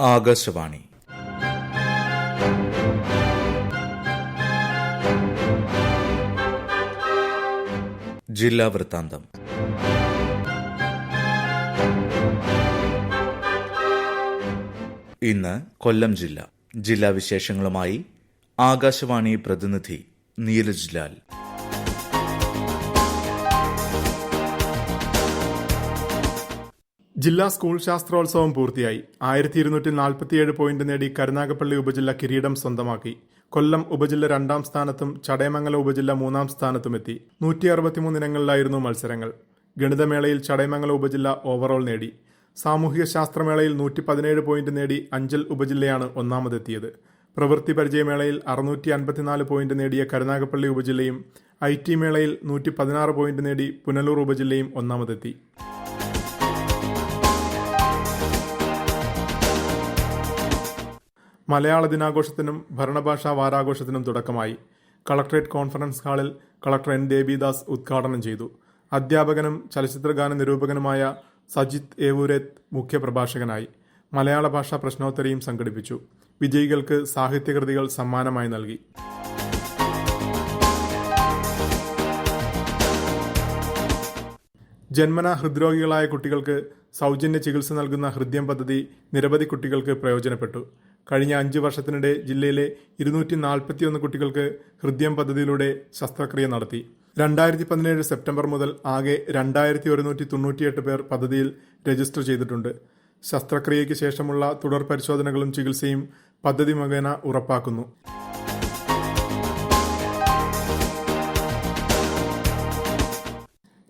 ആകാശവാണി. ജില്ലാ വൃത്താന്തം. ഇന്ന് കൊല്ലം ജില്ല. ജില്ലാ വിശേഷങ്ങളുമായി ആകാശവാണി പ്രതിനിധി നീരജ് ലാൽ. ജില്ലാ സ്കൂൾ ശാസ്ത്രോത്സവം പൂർത്തിയായി. ആയിരത്തി ഇരുന്നൂറ്റി നാൽപ്പത്തിയേഴ് പോയിന്റ് നേടി കരുനാഗപ്പള്ളി ഉപജില്ല കിരീടം സ്വന്തമാക്കി. കൊല്ലം ഉപജില്ല രണ്ടാം സ്ഥാനത്തും ചടയമംഗലം ഉപജില്ല മൂന്നാം സ്ഥാനത്തുമെത്തി നൂറ്റി അറുപത്തിമൂന്ന് ഇനങ്ങളിലായിരുന്നു മത്സരങ്ങൾ. ഗണിതമേളയിൽ ചടയമംഗലം ഉപജില്ല ഓവറോൾ നേടി. സാമൂഹിക ശാസ്ത്രമേളയിൽ നൂറ്റി പതിനേഴ് പോയിന്റ് നേടി അഞ്ചൽ ഉപജില്ലയാണ് ഒന്നാമതെത്തിയത്. പ്രവൃത്തി പരിചയമേളയിൽ അറുന്നൂറ്റി അൻപത്തിനാല് പോയിന്റ് നേടിയ കരുനാഗപ്പള്ളി ഉപജില്ലയും ഐ ടി മേളയിൽ നൂറ്റി പതിനാറ് പോയിന്റ് നേടി പുനലൂർ ഉപജില്ലയും ഒന്നാമതെത്തി. മലയാള ദിനാഘോഷത്തിനും ഭരണഭാഷാ വാരാഘോഷത്തിനും തുടക്കമായി. കളക്ട്രേറ്റ് കോൺഫറൻസ് ഹാളിൽ കളക്ടർ എൻ ദേവിദാസ് ഉദ്ഘാടനം ചെയ്തു. അധ്യാപകനും ചലച്ചിത്രഗാന നിരൂപകനുമായ സജിത് ഏവൂരത്ത് മുഖ്യപ്രഭാഷകനായി മലയാള ഭാഷാ പ്രശ്നോത്തരിയും സംഘടിപ്പിച്ചു. വിജയികൾക്ക് സാഹിത്യകൃതികൾ സമ്മാനമായി നൽകി. ജന്മന ഹൃദ്രോഗികളായ കുട്ടികൾക്ക് സൗജന്യ ചികിത്സ നൽകുന്ന ഹൃദ്യം പദ്ധതി നിരവധി കുട്ടികൾക്ക് പ്രയോജനപ്പെട്ടു. കഴിഞ്ഞ അഞ്ച് വർഷത്തിനിടെ ജില്ലയിലെ ഇരുന്നൂറ്റി നാൽപ്പത്തിയൊന്ന് കുട്ടികൾക്ക് ഹൃദ്യം പദ്ധതിയിലൂടെ ശസ്ത്രക്രിയ നടത്തി. രണ്ടായിരത്തി പതിനേഴ് സെപ്റ്റംബർ മുതൽ ആകെ രണ്ടായിരത്തി ഒരുന്നൂറ്റി തൊണ്ണൂറ്റിയെട്ട് പേർ പദ്ധതിയിൽ രജിസ്റ്റർ ചെയ്തിട്ടുണ്ട്. ശസ്ത്രക്രിയയ്ക്ക് ശേഷമുള്ള തുടർ പരിശോധനകളും ചികിത്സയും പദ്ധതി മുഖേന ഉറപ്പാക്കുന്നു.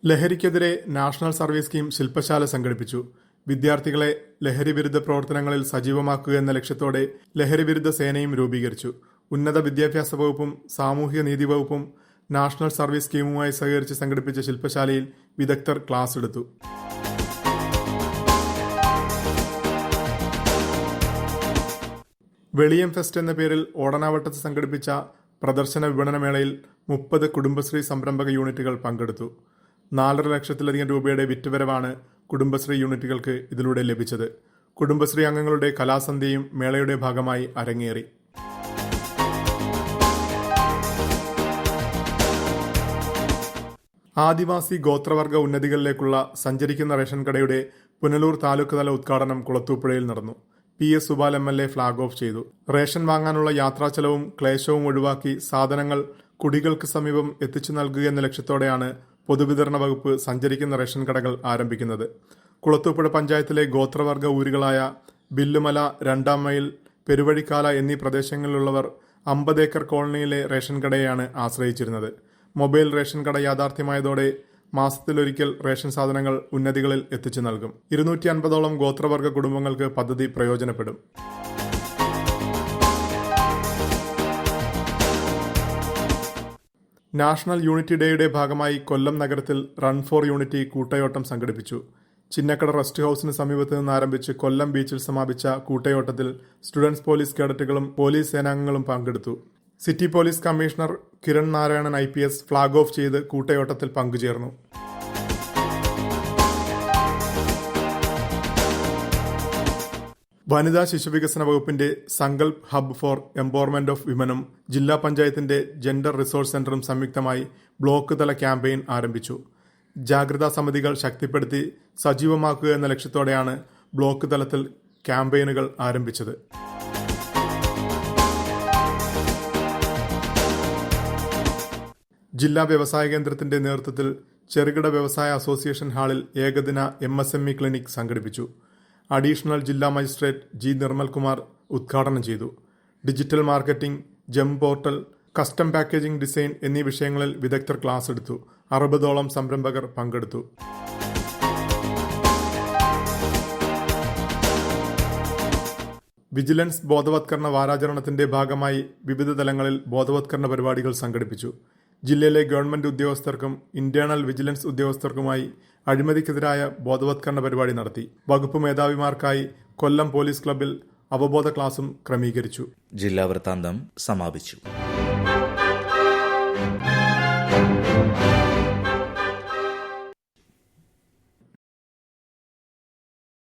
ലഹരിക്കെതിരെ നാഷണൽ സർവീസ് സ്കീം ശില്പശാല സംഘടിപ്പിച്ചു. വിദ്യാർത്ഥികളെ ലഹരി വിരുദ്ധ പ്രവർത്തനങ്ങളിൽ സജീവമാക്കുക എന്ന ലക്ഷ്യത്തോടെ ലഹരി വിരുദ്ധ സേനയും രൂപീകരിച്ചു. ഉന്നത വിദ്യാഭ്യാസ വകുപ്പും സാമൂഹിക നീതി വകുപ്പും നാഷണൽ സർവീസ് സ്കീമുമായി സഹകരിച്ച് സംഘടിപ്പിച്ച ശില്പശാലയിൽ വിദഗ്ധർ ക്ലാസ് എടുത്തു. വെളിയം ഫെസ്റ്റ് എന്ന പേരിൽ ഓടനാവട്ടത്ത് സംഘടിപ്പിച്ച പ്രദർശന വിപണനമേളയിൽ മുപ്പത് കുടുംബശ്രീ സംരംഭക യൂണിറ്റുകൾ പങ്കെടുത്തു. നാലര ലക്ഷത്തിലധികം രൂപയുടെ വിറ്റുവരവാണ് കുടുംബശ്രീ യൂണിറ്റുകൾക്ക് ഇതിലൂടെ ലഭിച്ചത്. കുടുംബശ്രീ അംഗങ്ങളുടെ കലാസന്ധ്യയും മേളയുടെ ഭാഗമായി അരങ്ങേറി. ആദിവാസി ഗോത്രവർഗ ഉന്നതികളിലേക്കുള്ള സഞ്ചരിക്കുന്ന റേഷൻ കടയുടെ പുനലൂർ താലൂക്ക് തല ഉദ്ഘാടനം കുളത്തൂപ്പുഴയിൽ നടന്നു. P S Subal M L A flag off ചെയ്തു. റേഷൻ വാങ്ങാനുള്ള യാത്രാ ചെലവും ക്ലേശവും ഒഴിവാക്കി സാധനങ്ങൾ കുടികൾക്ക് സമീപം എത്തിച്ചു നൽകുക എന്ന ലക്ഷ്യത്തോടെയാണ് പൊതുവിതരണ വകുപ്പ് സഞ്ചരിക്കുന്ന റേഷൻ കടകൾ ആരംഭിക്കുന്നത്. കുളത്തൂപ്പുഴ പഞ്ചായത്തിലെ ഗോത്രവർഗ ഊരുകളായ ബില്ലുമല രണ്ടാം മൈൽ പെരുവഴിക്കാല എന്നീ പ്രദേശങ്ങളിലുള്ളവർ അമ്പത് ഏക്കർ കോളനിയിലെ റേഷൻ കടയെയാണ് ആശ്രയിച്ചിരുന്നത്. മൊബൈൽ റേഷൻ കട യാഥാർത്ഥ്യമായതോടെ മാസത്തിലൊരിക്കൽ റേഷൻ സാധനങ്ങൾ ഉന്നതികളിൽ എത്തിച്ചു നൽകും. ഇരുന്നൂറ്റി അൻപതോളം ഗോത്രവർഗ കുടുംബങ്ങൾക്ക് പദ്ധതി പ്രയോജനപ്പെടും. നാഷണൽ യൂണിറ്റി ഡേയുടെ ഭാഗമായി കൊല്ലം നഗരത്തിൽ റൺ ഫോർ യൂണിറ്റി കൂട്ടയോട്ടം സംഘടിപ്പിച്ചു. ചിന്നക്കട റെസ്റ്റ് ഹൌസിന് സമീപത്ത് നിന്ന് ആരംഭിച്ച് കൊല്ലം ബീച്ചിൽ സമാപിച്ച കൂട്ടയോട്ടത്തിൽ സ്റ്റുഡൻസ് പോലീസ് കേഡറ്റുകളും പോലീസ് സേനാംഗങ്ങളും പങ്കെടുത്തു. City police commissioner Kiran Narayanan I flag off ചെയ്ത് കൂട്ടയോട്ടത്തിൽ പങ്കുചേർന്നു. വനിതാ ശിശുവികസന വകുപ്പിന്റെ Sankalp hub for empowerment of വിമനും ജില്ലാ പഞ്ചായത്തിന്റെ ജെൻഡർ റിസോഴ്സ് സെന്ററും സംയുക്തമായി ബ്ലോക്ക് തല ക്യാമ്പയിൻ ആരംഭിച്ചു. ജാഗ്രതാ സമിതികൾ ശക്തിപ്പെടുത്തി സജീവമാക്കുക എന്ന ലക്ഷ്യത്തോടെയാണ് ബ്ലോക്ക് തലത്തിൽ ക്യാമ്പയിനുകൾ ആരംഭിച്ചത്. ജില്ലാ വ്യവസായ കേന്ദ്രത്തിന്റെ നേതൃത്വത്തിൽ ചെറുകിട വ്യവസായ അസോസിയേഷൻ ഹാളിൽ ഏകദിന M S M E clinic സംഘടിപ്പിച്ചു. അഡീഷണൽ ജില്ലാ മജിസ്ട്രേറ്റ് ജി നിർമ്മൽകുമാർ ഉദ്ഘാടനം ചെയ്തു. Digital marketing GeM portal custom packaging design എന്നീ വിഷയങ്ങളിൽ വിദഗ്ധർ ക്ലാസ് എടുത്തു. അറുപതോളം സംരംഭകർ പങ്കെടുത്തു. വിജിലൻസ് ബോധവത്കരണ വാരാചരണത്തിന്റെ ഭാഗമായി വിവിധ തലങ്ങളിൽ ബോധവത്കരണ പരിപാടികൾ സംഘടിപ്പിച്ചു. ജില്ലയിലെ ഗവൺമെന്റ് ഉദ്യോഗസ്ഥർക്കും ഇന്റേണൽ വിജിലൻസ് ഉദ്യോഗസ്ഥർക്കുമായി അഴിമതിക്കെതിരായ ബോധവത്കരണ പരിപാടി നടത്തി. വകുപ്പ് മേധാവിമാർക്കായി കൊല്ലം പോലീസ് ക്ലബിൽ അവബോധ ക്ലാസും ക്രമീകരിച്ചു. ജില്ലാ വൃത്താന്തം സമാപിച്ചു.